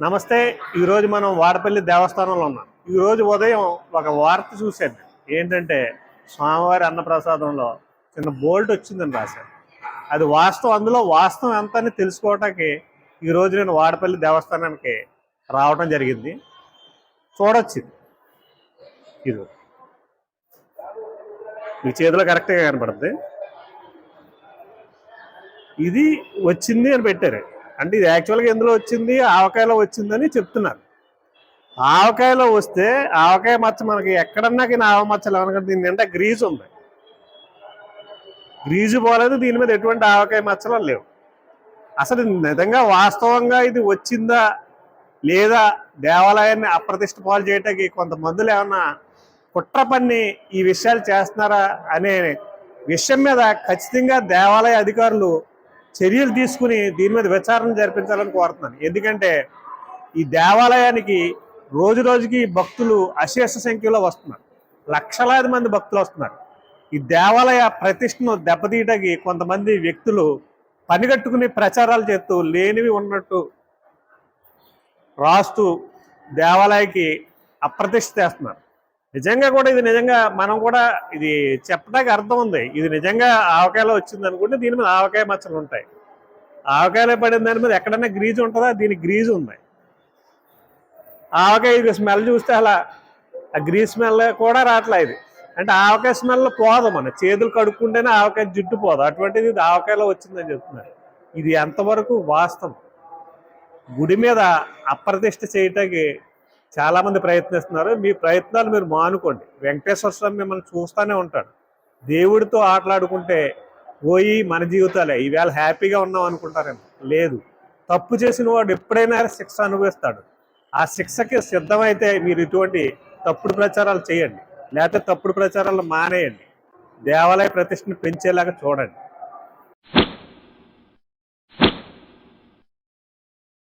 నమస్తే ఈరోజు మనం వాడపల్లి దేవస్థానంలో ఉన్నాం. ఈరోజు ఉదయం ఒక వార్త చూశాను. ఏంటంటే స్వామివారి అన్నప్రసాదంలో చిన్న బోల్ట్ వచ్చిందని రాశాను అది వాస్తవం అందులో వాస్తవం ఎంత అని తెలుసుకోవటానికి ఈరోజు నేను వాడపల్లి దేవస్థానానికి రావడం జరిగింది. చూడొచ్చు ఇది. ఇది. మీ చేతిలో కరెక్ట్గా కనపడుతుంది ఇది వచ్చింది అని పెట్టారు. అంటే ఇది యాక్చువల్గా ఎందులో వచ్చింది? ఆవకాయలో వచ్చిందని చెప్తున్నారు. ఆవకాయలో వస్తే ఆవకాయ మచ్చ మనకి ఎక్కడన్నా కానీ ఆవ మచ్చలు ఏమన్నా దీని నిండా గ్రీజ్ ఉంది. గ్రీజు పోలేదు దీని మీద ఎటువంటి ఆవకాయ మచ్చలు లేవు. అసలు నిజంగా వాస్తవంగా ఇది వచ్చిందా లేదా దేవాలయాన్ని అప్రతిష్ట పాలు చేయటానికి కొంతమందులు ఏమన్నా కుట్ర పన్ని ఈ విషయాలు చేస్తున్నారా అనే విషయం మీద ఖచ్చితంగా దేవాలయ అధికారులు చర్యలు తీసుకుని దీని మీద విచారణ జరిపించాలని కోరుతున్నాను. ఎందుకంటే ఈ దేవాలయానికి రోజు రోజుకి భక్తులు అశేష సంఖ్యలో వస్తున్నారు. లక్షలాది మంది భక్తులు వస్తున్నారు. ఈ దేవాలయ ప్రతిష్టను దెబ్బతీయటానికి కొంతమంది వ్యక్తులు పనిగట్టుకుని ప్రచారాలు చేస్తూ లేనివి ఉన్నట్టు రాస్తూ దేవాలయకి అప్రతిష్ట చేస్తున్నారు. నిజంగా కూడా ఇది నిజంగా మనం కూడా ఇది చెప్పడానికి అర్థం ఉంది. ఇది నిజంగా ఆవకాయలో వచ్చింది అనుకుంటే దీని మీద ఆవకాయ మచ్చలు ఉంటాయి. ఆవకాయలో పడిన దాని మీద ఎక్కడన్నా గ్రీజు ఉంటుందా? దీనికి గ్రీజు ఉంది ఆవకాయ స్మెల్ చూస్తే అలా ఆ గ్రీజ్ స్మెల్ కూడా రావట్లేదు ఇది. అంటే ఆవకాయ స్మెల్ పోదు మన చేతులు కడుక్కుంటేనే ఆవకాయ జుట్టు పోదు. అటువంటిది ఇది ఆవకాయలో వచ్చిందని చెప్తున్నారు. ఇది ఎంతవరకు వాస్తవం? గుడి మీద అప్రతిష్ట చేయటానికి చాలామంది ప్రయత్నిస్తున్నారు. మీ ప్రయత్నాలు మీరు మానుకోండి. వెంకటేశ్వర స్వామి మిమ్మల్ని చూస్తూనే ఉంటాడు. దేవుడితో ఆటలాడుకుంటే పోయి మన జీవితాలే. ఈవేళ హ్యాపీగా ఉన్నాం అనుకుంటారేమో. లేదు. తప్పు చేసిన వాడు ఎప్పుడైనా శిక్ష అనుభవిస్తాడు. ఆ శిక్షకి సిద్ధమైతే మీరు ఇటువంటి తప్పుడు ప్రచారాలు చేయండి. లేకపోతే తప్పుడు ప్రచారాలు మానేయండి. దేవాలయ ప్రతిష్టను పెంచేలాగా చూడండి.